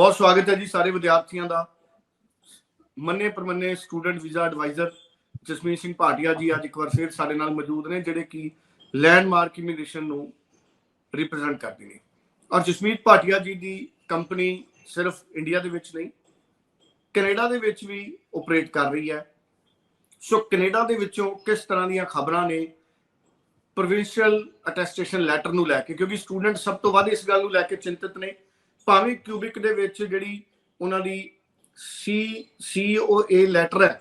ਬਹੁਤ ਸਵਾਗਤ ਹੈ ਜੀ ਸਾਰੇ ਵਿਦਿਆਰਥੀਆਂ ਦਾ। ਮੰਨੇ ਪਰਮੰਨੇ student visa adviser Jasmeet Singh Bhatia ji ਅੱਜ ਇੱਕ ਵਾਰ ਫਿਰ ਸਾਡੇ ਨਾਲ ਮੌਜੂਦ ਨੇ, ਜਿਹੜੇ ਕਿ ਲੈਂਡਮਾਰਕ ਇਮੀਗ੍ਰੇਸ਼ਨ ਨੂੰ ਰਿਪਰੈਜ਼ੈਂਟ ਕਰਦੇ ਨੇ। ਔਰ ਜਸਮੀਤ ਭਾਟੀਆ ਜੀ ਦੀ ਕੰਪਨੀ ਸਿਰਫ ਇੰਡੀਆ ਦੇ ਵਿੱਚ ਨਹੀਂ, ਕੈਨੇਡਾ ਦੇ ਵਿੱਚ ਵੀ ਆਪਰੇਟ ਕਰ ਰਹੀ ਹੈ। ਸੋ ਕੈਨੇਡਾ ਦੇ ਵਿੱਚੋਂ ਕਿਸ ਤਰ੍ਹਾਂ ਦੀਆਂ ਖਬਰਾਂ ਨੇ ਪ੍ਰੋਵਿੰਸ਼ੀਅਲ ਅਟੈਸਟੇਸ਼ਨ ਲੈਟਰ ਨੂੰ ਲੈ ਕੇ, ਕਿਉਂਕਿ ਸਟੂਡੈਂਟ ਸਭ ਤੋਂ ਵੱਧ ਇਸ ਗੱਲ ਨੂੰ ਲੈ ਕੇ ਚਿੰਤਤ ਨੇ ਭਾਵੇਂ ਕਿਊਬਿਕ ਦੇ ਵਿੱਚ ਜਿਹੜੀ ਉਹਨਾਂ ਦੀ ਸੀ ਸੀਓਏ ਲੈਟਰ ਹੈ,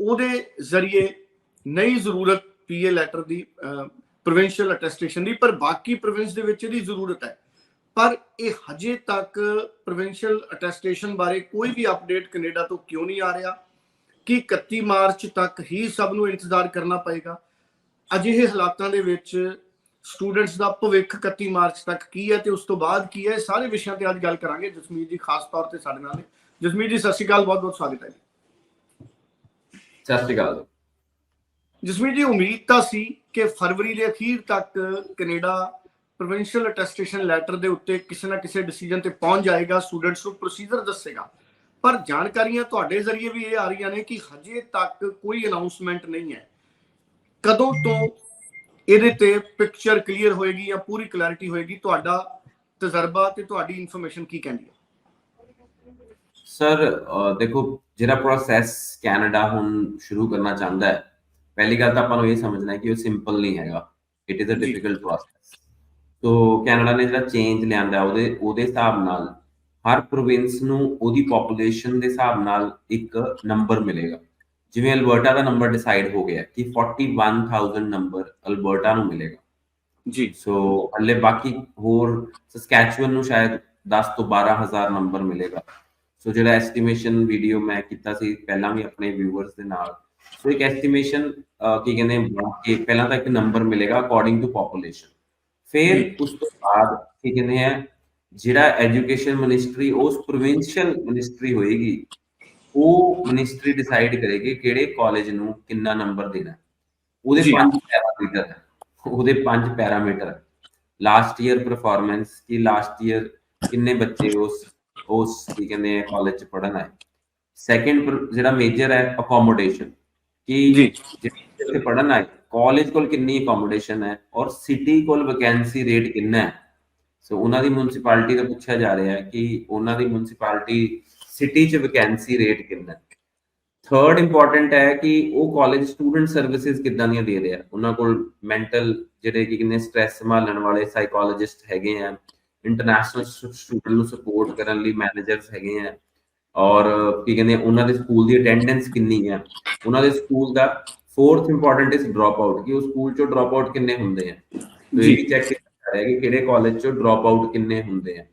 ਉਹਦੇ ਜ਼ਰੀਏ ਨਹੀਂ ਜ਼ਰੂਰਤ ਪੀਏ ਲੈਟਰ ਦੀ ਪ੍ਰੋਵਿੰਸ਼ੀਅਲ ਅਟੈਸਟੇਸ਼ਨ ਦੀ, ਪਰ ਬਾਕੀ ਪ੍ਰੋਵਿੰਸ ਦੇ ਵਿੱਚ ਇਹਦੀ ਜ਼ਰੂਰਤ ਹੈ। ਪਰ ਇਹ ਹਜੇ ਤੱਕ ਪ੍ਰੋਵਿੰਸ਼ੀਅਲ ਅਟੈਸਟੇਸ਼ਨ ਬਾਰੇ ਕੋਈ ਵੀ ਅਪਡੇਟ ਕੈਨੇਡਾ ਤੋਂ ਕਿਉਂ ਨਹੀਂ ਆ ਰਿਹਾ, ਕਿ 31 ਮਾਰਚ ਤੱਕ ਹੀ ਸਭ ਨੂੰ ਇੰਤਜ਼ਾਰ ਕਰਨਾ ਪਏਗਾ? ਅਜਿਹੇ ਹਾਲਾਤਾਂ ਦੇ ਵਿੱਚ ਸਟੂਡੈਂਟਸ ਦਾ ਭਵਿੱਖ 31 ਮਾਰਚ ਤੱਕ ਕੀ ਹੈ ਤੇ ਉਸ ਤੋਂ ਬਾਅਦ ਕੀ ਹੈ? ਸਾਰੇ ਵਿਸ਼ਿਆਂ ਤੇ ਅੱਜ ਗੱਲ ਕਰਾਂਗੇ। ਜਸਮੀਤ ਜੀ ਖਾਸ ਤੌਰ ਤੇ ਸਾਡੇ ਨਾਲ ਜਸਮੀਤ ਜੀ ਸਤਿ ਸ਼੍ਰੀ ਅਕਾਲ ਬਹੁਤ ਬਹੁਤ ਸਵਾਗਤ ਹੈ ਜੀ। ਸਤਿ ਸ਼੍ਰੀ ਅਕਾਲ। ਜਸਮੀਤ ਜੀ ਉਮੀਦ ਤਾਂ ਸੀ ਕਿ ਫਰਵਰੀ ਦੇ ਅਖੀਰ ਤੱਕ ਕੈਨੇਡਾ ਪ੍ਰੋਵਿੰਸ਼ੀਅਲ ਅਟੈਸਟੇਸ਼ਨ ਲੈਟਰ ਦੇ ਉੱਤੇ ਕਿਸੇ ਨਾ ਕਿਸੇ ਡਿਸੀਜਨ ਤੇ ਪਹੁੰਚ ਜਾਏਗਾ। ਸਟੂਡੈਂਟਸ ਨੂੰ ਪ੍ਰੋਸੀਜਰ ਦੱਸੇਗਾ। ਪਰ ਜਾਣਕਾਰੀਆਂ ਤੁਹਾਡੇ ਜ਼ਰੀਏ ਵੀ ਇਹ ਆ ਰਹੀਆਂ ਨੇ ਕਿ ਹਜੇ ਤੱਕ ਕੋਈ ਅਨਾਉਂਸਮੈਂਟ ਨਹੀਂ ਹੈ। ਕਦੋਂ ਤੋਂ ਇਹਦੇ ਤੇ ਪਿਕਚਰ ਕਲੀਅਰ ਹੋਏਗੀ ਜਾਂ ਪੂਰੀ ਕਲੈਰਿਟੀ ਹੋਏਗੀ ਤੁਹਾਡਾ ਤਜਰਬਾ ਤੇ ਤੁਹਾਡੀ ਇਨਫੋਰਮੇਸ਼ਨ ਕੀ ਕਹਿੰਦੀ ਹੈ? ਸਰ ਦੇਖੋ ਜਿਹੜਾ ਪ੍ਰੋਸੈਸ ਕੈਨੇਡਾ ਹੁਣ ਸ਼ੁਰੂ ਕਰਨਾ ਚਾਹੁੰਦਾ ਹੈ ਪਹਿਲੀ ਗੱਲ ਤਾਂ ਆਪਾਂ ਨੂੰ ਇਹ ਸਮਝਣਾ ਹੈ ਕਿ ਉਹ ਸਿੰਪਲ ਨਹੀਂ ਹੈਗਾ। It is a. Difficult process ਤੋਂ ਕੈਨੇਡਾ ਨੇ ਜਿਹੜਾ ਚੇਂਜ ਲਿਆਂਦਾ ਉਹਦੇ ਉਹਦੇ ਹਿਸਾਬ ਨਾਲ ਹਰ ਪ੍ਰੋਵਿੰਸ ਨੂੰ ਉਹਦੀ ਪੋਪੂਲੇਸ਼ਨ ਦੇ ਹਿਸਾਬ ਨਾਲ ਇੱਕ ਨੰਬਰ ਮਿਲੇਗਾ। ਜਿਵੇਂ ਅਲਬਰਟਾ ਦਾ ਨੰਬਰ ਡਿਸਾਈਡ ਹੋ ਗਿਆ ਕਿ 41000 ਨੰਬਰ ਅਲਬਰਟਾ ਨੂੰ ਮਿਲੇਗਾ। ਜੀ। ਸੋ ਹੱਲੇ ਬਾਕੀ ਹੋਰ ਸਸਕੈਚੁਅਨ ਨੂੰ ਸ਼ਾਇਦ 10 ਤੋਂ 12000 ਨੰਬਰ ਮਿਲੇਗਾ। ਸੋ ਜਿਹੜਾ ਐਸਟੀਮੇਸ਼ਨ ਵੀਡੀਓ ਮੈਂ ਕੀਤਾ ਸੀ ਪਹਿਲਾਂ ਵੀ ਆਪਣੇ ਵਿਊਅਰਸ ਦੇ ਨਾਲ। ਸੋ ਇੱਕ ਐਸਟੀਮੇਸ਼ਨ ਕੀ ਕਹਿੰਦੇ ਕਿ ਪਹਿਲਾਂ ਤਾਂ ਇੱਕ ਨੰਬਰ ਮਿਲੇਗਾ ਅਕੋਰਡਿੰਗ ਟੂ ਪੋਪੂਲੇਸ਼ਨ ਫਿਰ। ਉਸ ਤੋਂ ਬਾਅਦ ਕੀ ਕਹਿੰਦੇ ਆ ਜਿਹੜਾ ਐਜੂਕੇਸ਼ਨ ਮਿਨਿਸਟਰੀ ਉਸ ਪ੍ਰੋਵਿੰਸ਼ੀਅਲ ਮਿਨਿਸਟਰੀ ਹੋਏਗੀ ਉਹ ਮਿਨਿਸਟਰੀ ਡਿਸਾਈਡ ਕਰੇਗੀ ਕਿਹੜੇ ਕਾਲਜ ਨੂੰ ਕਿੰਨਾ ਨੰਬਰ ਦੇਣਾ। ਉਹਦੇ। ਪੰਜ ਪੈਰਾਮੀਟਰ ਉਹਦੇ ਪੰਜ ਪੈਰਾਮੀਟਰ ਲਾਸਟ ਈਅਰ ਪਰਫਾਰਮੈਂਸ ਕਿ ਲਾਸਟ ਈਅਰ ਕਿੰਨੇ ਬੱਚੇ ਉਸ ਉਸ ਕੀ ਕਹਿੰਦੇ ਆ ਕਾਲਜ ਚ ਪੜਨ ਆਏ। ਸੈਕੰਡ ਜਿਹੜਾ ਮੇਜਰ ਹੈ ਅਕੋਮੋਡੇਸ਼ਨ ਕਿ ਜਿਹੜੇ ਪੜਨ ਆਏ ਕਾਲਜ ਕੋਲ ਕਿੰਨੀ ਅਕੋਮੋਡੇਸ਼ਨ ਹੈ ਔਰ ਸਿਟੀ ਕੋਲ ਵੈਕੈਂਸੀ ਰੇਟ ਕਿੰਨਾ ਹੈ। ਸੋ ਉਹਨਾਂ ਦੀ ਮਿਊਨਿਸਪੈਲਿਟੀ ਦਾ ਪੁੱਛਿਆ ਜਾ ਰਿਹਾ ਹੈ ਕਿ ਉਹਨਾਂ ਦੀ ਮਿਊਨਿਸਪੈਲਿਟੀ ਸਿਟੀ ਚ ਵੈਕੈਂਸੀ ਰੇਟ ਕਿੰਨਾ ਹੈ? ਥਰਡ ਇੰਪੋਰਟੈਂਟ ਹੈ ਕਿ ਉਹ ਕਾਲਜ ਸਟੂਡੈਂਟ ਸਰਵਿਸਿਜ਼ ਕਿੱਦਾਂ ਦੀਆਂ ਦੇ ਰਿਹਾ? ਉਹਨਾਂ ਕੋਲ ਮੈਂਟਲ ਜਿਹੜੇ ਕਿ ਕਿੰਨੇ ਸਟ੍ਰੈਸ ਸੰਭਾਲਣ ਵਾਲੇ ਸਾਈਕੋਲੋਜਿਸਟ ਹੈਗੇ ਆ ਇੰਟਰਨੈਸ਼ਨਲ ਸਟੂਡੈਂਟ ਨੂੰ ਸਪੋਰਟ ਕਰਨ ਲਈ ਮੈਨੇਜਰਸ ਹੈਗੇ ਆ ਔਰ ਕੀ ਕਹਿੰਦੇ ਉਹਨਾਂ ਦੇ ਸਕੂਲ ਦੀ ਅਟੈਂਡੈਂਸ ਕਿੰਨੀ ਹੈ ਉਹਨਾਂ ਦੇ school the fourth important is drop out ਕਿ ਉਹ ਸਕੂਲ ਚੋਂ ਡ੍ਰੌਪ ਆਊਟ ਕਿੰਨੇ ਹੁੰਦੇ ਆ? ਤੇ ਇਹ ਵੀ ਚੈੱਕ ਕੀਤਾ ਹੈ ਕਿ ਕਿਹੜੇ ਕਾਲਜ ਚੋਂ ਡ੍ਰੌਪ ਆਊਟ ਕਿੰਨੇ ਹੁੰਦੇ ਆ?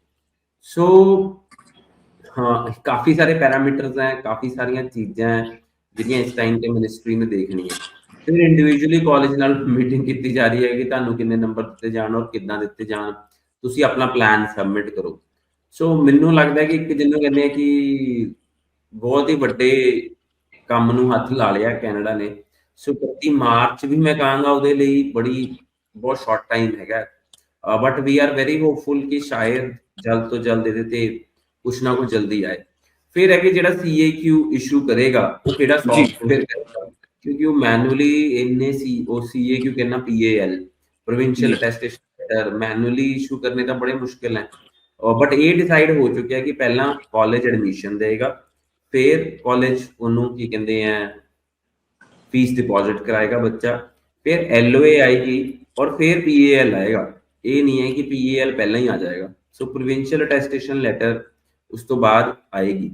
ਸੋ ਹਾਂ, ਕਾਫੀ ਸਾਰੇ ਪੈਰਾਮੀਟਰਸ ਹੈ, ਕਾਫੀ ਸਾਰੀਆਂ ਚੀਜ਼ਾਂ ਹੈ, ਜਿਹੜੀਆਂ ਇਸ ਟਾਈਮ ਤੇ ਮਿਨਿਸਟਰੀ ਨੇ ਦੇਖਣੀਆਂ। ਫਿਰ ਇੰਡੀਵਿਜੂਅਲੀ ਕਾਲਜ ਨਾਲ ਮੀਟਿੰਗ ਕੀਤੀ ਜਾ ਰਹੀ ਹੈ ਕਿ ਤੁਹਾਨੂੰ ਕਿੰਨੇ ਨੰਬਰ ਦਿੱਤੇ ਜਾਣ ਔਰ ਕਿੱਦਾਂ ਦਿੱਤੇ ਜਾਣ, ਤੁਸੀਂ ਆਪਣਾ ਪਲਾਨ ਸਬਮਿਟ ਕਰੋ। ਸੋ ਮੈਨੂੰ ਲੱਗਦਾ ਕਿ ਇੱਕ ਜਿਹਨੂੰ ਕਹਿੰਦੇ ਆ ਕਿ ਬਹੁਤ ਹੀ ਵੱਡੇ ਕੰਮ ਨੂੰ ਹੱਥ ਲਾ ਲਿਆ ਕੈਨੇਡਾ ਨੇ। ਸੋ 31 ਮਾਰਚ ਵੀ ਮੈਂ ਕਹਾਂਗਾ ਉਹਦੇ ਲਈ ਬੜੀ, ਬਹੁਤ ਸ਼ਾਰਟ ਟਾਈਮ ਹੈਗਾ। But we are very hopeful ਕਿ ਸ਼ਾਇਦ ਜਲਦ ਤੋਂ ਜਲਦ ਇਹਦੇ ਤੇ ਕੁਛ ਨਾ ਕੁਛ ਜਲਦੀ ਆਏ। ਫਿਰ ਹੈ ਕਿ ਜਿਹੜਾ ਸੀਏਕਿਊ ਇਸ਼ੂ ਕਰੇਗਾ ਉਹ ਕਿਹੜਾ। ਸੌਫਟਵੇਅਰ ਕਰੇਗਾ? ਕਿਉਂਕਿ ਉਹ ਮੈਨੂਅਲੀ ਇੰਨੇ ਸੀ ਉਹ ਸੀਏਕਿਊ ਕਹਿੰਦਾ PAL provincial. Attestation letter manually issue ਕਰਨੇ ਤਾਂ ਬੜੇ ਮੁਸ਼ਕਿਲ ਹੈ ਬਟ ਇਹ ਡਿਸਾਈਡ ਹੋ ਚੁੱਕਿਆ ਕਿ ਪਹਿਲਾਂ ਕਾਲਜ ਐਡਮਿਸ਼ਨ ਦੇਗਾ ਫਿਰ ਕਾਲਜ ਉਹਨੂੰ ਕੀ ਕਹਿੰਦੇ ਆ ਫੀਸ ਡਿਪੋਜ਼ਿਟ ਕਰਾਏਗਾ ਬੱਚਾ ਫਿਰ ਐਲਓਏ ਆਏਗੀ ਔਰ ਫਿਰ ਪੀਏਐਲ ਆਏਗਾ। ਇਹ ਨਹੀਂ ਹੈ ਕਿ ਪੀਏਐਲ ਪਹਿਲਾਂ ਹੀ ਆ ਜਾਏਗਾ। ਸੋ ਪ੍ਰੋਵਿੰਸ਼ੀਅਲ ਅਟੈਸਟੇਸ਼ਨ ਲੈਟਰ ਉਸ ਤੋਂ ਬਾਅਦ ਆਏਗੀ।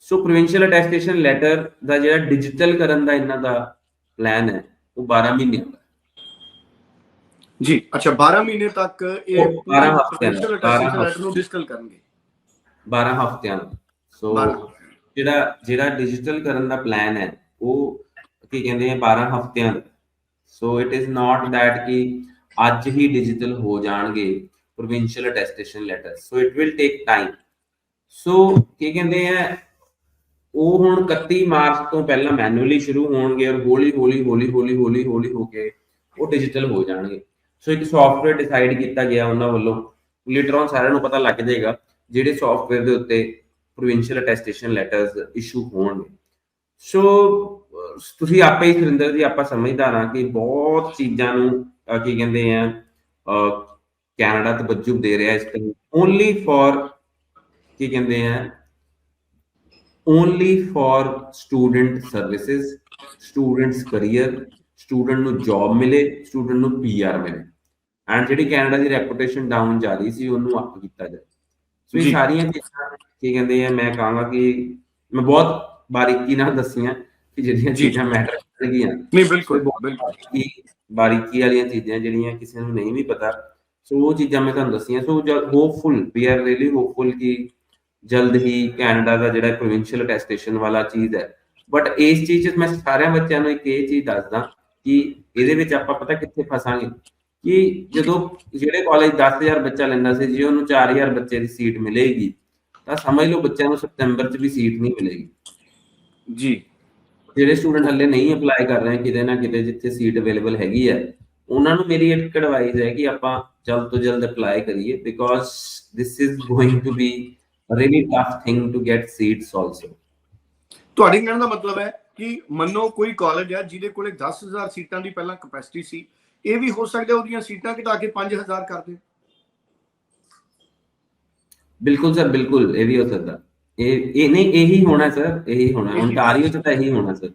ਸੋ ਪ੍ਰੋਵਿੰਸ਼ੀਅਲ ਅਟੈਸਟੇਸ਼ਨ ਲੈਟਰ ਦਾ ਜਿਹੜਾ ਡਿਜੀਟਲ ਕਰਨ ਦਾ ਇਹਨਾਂ ਦਾ ਪਲਾਨ ਹੈ ਉਹ 12 ਮਹੀਨਿਆਂ ਦਾ। ਜੀ ਅੱਛਾ 12 ਮਹੀਨੇ ਤੱਕ ਇਹ ਉਹ 12 ਹਫ਼ਤਿਆਂ ਦਾ, ਪ੍ਰੋਫੈਸ਼ਨਲ 12 ਅਟੈਸਟੇਸ਼ਨ ਲੈਟਰ ਨੂੰ ਡਿਸਕਲ ਕਰਨਗੇ। 12 ਹਫ਼ਤਿਆਂ ਦਾ। ਸੋ 12 ਜਿਹੜਾ ਜਿਹੜਾ ਡਿਜੀਟਲ ਕਰਨ ਦਾ ਪਲਾਨ ਹੈ ਉਹ ਕੀ ਕਹਿੰਦੇ ਆ 12 ਹਫ਼ਤਿਆਂ ਦਾ। So it is not that ਕਿ ਅੱਜ ਹੀ ਡਿਜੀਟਲ ਹੋ ਜਾਣਗੇ provincial attestation letter so it will take time so ਕੀ ਕਹਿੰਦੇ ਆ? ਉਹ ਹੁਣ 31 ਮਾਰਚ ਤੋਂ ਪਹਿਲਾਂ ਮੈਨੂਅਲੀ ਸ਼ੁਰੂ ਹੋਣਗੇ ਔਰ ਹੌਲੀ ਹੌਲੀ ਹੌਲੀ ਹੌਲੀ ਹੌਲੀ ਹੌਲੀ ਹੋ ਕੇ ਉਹ ਡਿਜੀਟਲ ਹੋ ਜਾਣਗੇ। ਸੋ ਇੱਕ ਸੌਫਟਵੇਅਰ ਡਿਸਾਈਡ ਕੀਤਾ ਗਿਆ ਉਹਨਾਂ ਵੱਲੋਂ। ਲੇਟਰ ਔਨ ਸਾਰਿਆਂ ਨੂੰ ਪਤਾ ਲੱਗ ਜਾਏਗਾ ਜਿਹੜੇ ਸੌਫਟਵੇਅਰ ਦੇ ਉੱਤੇ ਪ੍ਰੋਵਿੰਸ਼ੀਅਲ ਅਟੈਸਟੇਸ਼ਨ ਲੈਟਰਸ ਇਸ਼ੂ ਹੋਣਗੇ। ਸੋ ਤੁਸੀਂ ਆਪੇ ਹੀ ਸੁਰਿੰਦਰ ਜੀ ਆਪਾਂ ਸਮਝਦਾਰ ਹਾਂ ਕਿ ਬਹੁਤ ਚੀਜ਼ਾਂ ਨੂੰ ਕੀ ਕਹਿੰਦੇ ਆ ਅਹ, ਕੈਨੇਡਾ ਤਵੱਜੂ ਦੇ ਰਿਹਾ ਇਸ ਟਾਈਮ ਓਨਲੀ ਫॉर ਕੀ ਕਹਿੰਦੇ ਆ? Only for student services students career student ਨੂੰ ਜੌਬ ਮਿਲੇ ਸਟੂਡੈਂਟ ਨੂੰ ਪੀਆਰ ਮਿਲੇ। ਐਂਡ ਜਿਹੜੀ ਕੈਨੇਡਾ ਦੀ ਰੈਪੂਟੇਸ਼ਨ ਡਾਊਨ ਜਾ ਰਹੀ ਸੀ ਉਹਨੂੰ ਅਪ ਕੀਤਾ ਜਾਏ। ਸੋ ਇਹ। ਸਾਰੀਆਂ ਚੀਜ਼ਾਂ ਕੀ ਕਹਿੰਦੇ ਆ ਮੈਂ ਕਹਾਂਗਾ ਕਿ ਮੈਂ ਬਹੁਤ ਬਾਰੀਕੀ ਨਾਲ ਦੱਸੀਆਂ ਕਿ ਜਿਹੜੀਆਂ। ਚੀਜ਼ਾਂ ਮੈਟਰ ਕਰਨਗੀਆਂ। ਨਹੀਂ ਬਿਲਕੁਲ ਬਿਲਕੁਲ। ਬਾਰੀਕੀ ਵਾਲੀਆਂ ਚੀਜ਼ਾਂ ਜਿਹੜੀਆਂ ਕਿਸੇ ਨੂੰ ਨਹੀਂ ਵੀ ਪਤਾ। ਸੋ ਉਹ ਚੀਜ਼ਾਂ ਮੈਂ ਤੁਹਾਨੂੰ ਦੱਸੀਆਂ। So hopeful we are really hopeful ਕਿ ਜਲਦ ਹੀ ਕੈਨੇਡਾ ਦਾ ਜਿਹੜਾ ਪ੍ਰੋਵਿੰਸ਼ੀਅਲ ਅਟੈਸਟੇਸ਼ਨ ਵਾਲਾ ਚੀਜ਼ ਹੈ। ਬਟ ਇਸ ਚੀਜ਼ 'ਚ ਮੈਂ ਸਾਰਿਆਂ ਬੱਚਿਆਂ ਨੂੰ ਇੱਕ ਇਹ ਚੀਜ਼ ਦੱਸਦਾ ਕਿ ਇਹਦੇ ਵਿੱਚ ਆਪਾਂ ਪਤਾ ਕਿੱਥੇ ਫਸਾਂਗੇ? ਕਿ ਜਦੋਂ ਜਿਹੜੇ ਕਾਲਜ 10000 ਬੱਚਾ ਲੈਂਦਾ ਸੀ ਜੇ ਉਹਨੂੰ 4000 ਬੱਚੇ ਦੀ ਸੀਟ ਮਿਲੇਗੀ ਤਾਂ ਸਮਝ ਲਓ ਬੱਚਿਆਂ ਨੂੰ ਸਤੰਬਰ 'ਚ ਵੀ ਸੀਟ ਨਹੀਂ ਮਿਲੇਗੀ। ਜੀ। ਜਿਹੜੇ ਸਟੂਡੈਂਟ ਹੱਲੇ ਨਹੀਂ ਅਪਲਾਈ ਕਰ ਰਹੇ ਕਿਤੇ ਨਾ ਕਿਤੇ ਜਿੱਥੇ ਸੀਟ ਅਵੇਲੇਬਲ ਹੈਗੀ ਹੈ ਉਹਨਾਂ ਨੂੰ ਮੇਰੀ ਇੱਕ ਐਡਵਾਈਸ ਹੈ ਕਿ ਆਪਾਂ ਜਲਦ ਤੋਂ ਜਲਦ ਅਪਲਾਈ ਕਰੀਏ because this is going to be really tough thing to get seats also. ਤੁਹਾਡੇ ਕਹਿਣ ਦਾ ਮਤਲਬ ਹੈ ਕਿ ਮੰਨੋ ਕੋਈ ਕਾਲਜ ਹੈ ਜਿਹਦੇ ਕੋਲੇ 10000 ਸੀਟਾਂ ਦੀ ਪਹਿਲਾਂ ਕਪੈਸਿਟੀ ਸੀ ਇਹ ਵੀ ਹੋ ਸਕਦਾ ਉਹਦੀਆਂ ਸੀਟਾਂ ਘਟਾ ਕੇ 5000 ਕਰ ਦੇ। ਬਿਲਕੁਲ ਸਰ ਬਿਲਕੁਲ ਇਹ ਵੀ ਹੋ ਸਕਦਾ। ਇਹ ਇਹ ਨਹੀਂ ਇਹੀ ਹੋਣਾ ਸਰ ਇਹੀ ਹੋਣਾ। ਓਨਟਾਰੀਓ ਚ ਤਾਂ ਇਹੀ ਹੋਣਾ ਸਰ।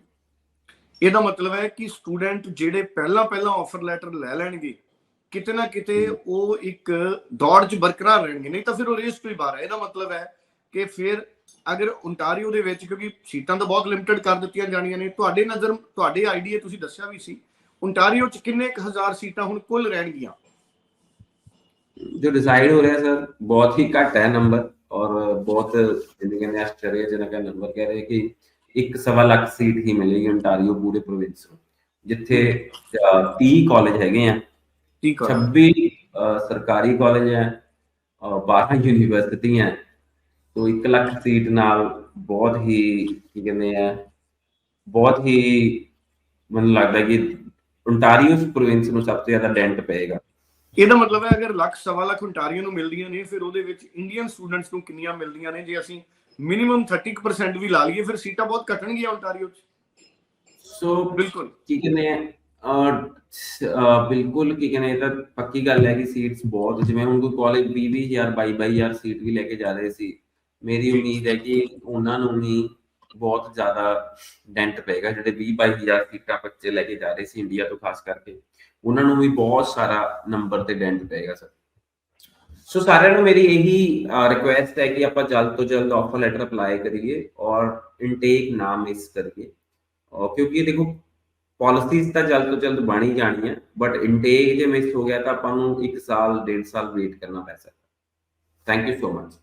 ਇਹਦਾ ਮਤਲਬ ਹੈ ਕਿ ਸਟੂਡੈਂਟ ਜਿਹੜੇ ਪਹਿਲਾਂ ਪਹਿਲਾਂ ਆਫਰ ਲੈਟਰ ਲੈ ਲੈਣਗੇ ਕਿਤੇ ਨਾ ਕਿਤੇ ਉਹ ਇੱਕ ਦੌੜ 'ਚ ਬਰਕਰਾਰ ਰਹਿਣਗੇ। ਨਹੀਂ ਤਾਂ ਫਿਰ ਉਹ ਰੇਸ ਤੋਂ ਹੀ ਬਾਹਰ ਹੈ ਇਹਦਾ ਮਤਲਬ ਹੈ ਕਿ ਫਿਰ ਅਗਰ ਓਨਟਾਰੀਓ ਦੇ ਵਿੱਚ ਕਿਉਂਕਿ ਸੀਟਾਂ ਤਾਂ ਬਹੁਤ ਲਿਮਟਿਡ ਕਰ ਦਿੱਤੀਆਂ ਜਾਣੀਆਂ ਨੇ। ਤੁਹਾਡੇ ਨਜ਼ਰ ਤੁਹਾਡੇ ਆਈਡੀਆ ਤੁਸੀਂ ਦੱਸਿਆ ਵੀ ਸੀ। ਓਨਟਾਰੀਓ 'ਚ ਕਿੰਨੇ ਕੁ ਹਜ਼ਾਰ ਸੀਟਾਂ ਹੁਣ ਕੁੱਲ ਰਹਿਣਗੀਆਂ? ਜੋ ਡਿਸਾਈਡ ਹੋ ਰਿਹਾ ਸਰ ਬਹੁਤ ਹੀ ਘੱਟ ਹੈ ਨੰਬਰ ਔਰ ਬਹੁਤ ਜਿੰਨੇ ਕਹਿੰਦੇ ਆਸਟ੍ਰੇਲੀਆ ਨੰਬਰ ਕਹਿ ਰਹੇ ਕਿ ਇੱਕ ਸਵਾ ਲੱਖ ਸੀਟ ਹੀ ਮਿਲੇਗੀ ਓਨਟਾਰੀਓ ਪੂਰੇ ਪ੍ਰੋਵਿੰਸ ਨੂੰ ਜਿੱਥੇ ਅਹ, 30 ਕਾਲਜ ਹੈਗੇ ਆ। ਠੀਕ ਹੈ 26 ਅਹ, ਸਰਕਾਰੀ ਕਾਲਜ ਹੈ ਔਰ 12 ਯੂਨੀਵਰਸਿਟੀਆਂ ਹੈ। ਤੋਂ 1 ਲੱਖ ਸੀਟ ਨਾਲ ਬਹੁਤ ਹੀ ਕੀ ਕਹਿੰਦੇ ਆ ਬਹੁਤ ਹੀ ਮੈਨੂੰ ਲੱਗਦਾ ਕਿ ਓਨਟਾਰੀਓ ਪ੍ਰੋਵਿੰਸ ਨੂੰ ਸਭ ਤੋਂ ਜ਼ਿਆਦਾ ਡੈਂਟ ਪਏਗਾ। ਇਹਦਾ ਮਤਲਬ ਹੈ ਅਗਰ ਲੱਖ ਸਵਾ ਲੱਖ ਓਨਟਾਰੀਓ ਨੂੰ ਮਿਲਦੀਆਂ ਨੇ ਫਿਰ ਉਹਦੇ ਵਿੱਚ ਇੰਡੀਅਨ ਸਟੂਡੈਂਟਸ ਨੂੰ ਕਿੰਨੀਆਂ ਮਿਲਦੀਆਂ ਨੇ? ਜੇ ਅਸੀਂ ਮਿਨੀਮਮ 30% ਵੀ ਲਾ ਲਈਏ ਫਿਰ ਸੀਟਾਂ ਬਹੁਤ ਘਟਣਗੀਆਂ ਓਨਟਾਰੀਓ 'ਚ ਸੋ ਬਿਲਕੁਲ। ਕੀ ਕਹਿੰਦੇ ਆ ਬਿਲਕੁਲ ਕੀ ਕਹਿੰਦੇ ਇਹ ਤਾਂ ਪੱਕੀ ਗੱਲ ਹੈ ਕਿ ਸੀਟਸ ਬਹੁਤ ਜਿਵੇਂ ਹੁਣ ਕੋਈ ਕਾਲਜ 20 20000 22 22000 ਸੀਟ ਵੀ ਲੈ ਕੇ ਜਾ ਰਹੇ ਸੀ ਮੇਰੀ ਜੀ। ਉਮੀਦ ਹੈ ਕਿ ਉਹਨਾਂ ਨੂੰ ਵੀ ਬਹੁਤ ਜ਼ਿਆਦਾ ਡੈਂਟ ਪਏਗਾ ਜਿਹੜੇ 20 22000 ਸੀਟਾਂ ਬੱਚੇ ਲੈ ਕੇ ਜਾ ਰਹੇ ਸੀ ਇੰਡੀਆ ਤੋਂ ਖਾਸ ਕਰਕੇ ਉਹਨਾਂ ਨੂੰ ਵੀ ਬਹੁਤ ਸਾਰਾ ਨੰਬਰ ਤੇ ਡੈਂਟ ਪਏਗਾ ਸਰ ਸੋ ਸਾਰਿਆਂ ਨੂੰ ਮੇਰੀ ਇਹੀ ਰਿਕੁਐਸਟ ਹੈ ਕਿ ਆਪਾਂ ਜਲਦ ਤੋਂ ਜਲਦ ਆਫਰ ਲੈਟਰ ਅਪਲਾਈ ਕਰੀਏ ਔਰ ਇਨਟੇਕ ਨਾ ਮਿਸ ਕਰੀਏ ਔਰ ਕਿਉਂਕਿ ਦੇਖੋ ਪਾਲਿਸੀਜ਼ ਤਾਂ ਜਲਦ ਤੋਂ ਜਲਦ ਬਣ ਹੀ ਜਾਣੀਆਂ ਬਟ ਇਨਟੇਕ ਜੇ ਮਿਸ ਹੋ ਗਿਆ ਤਾਂ ਆਪਾਂ ਨੂੰ 1 ਸਾਲ 1.5 ਸਾਲ ਵੇਟ ਕਰਨਾ ਪੈ ਸਕਦਾ। Thank you so much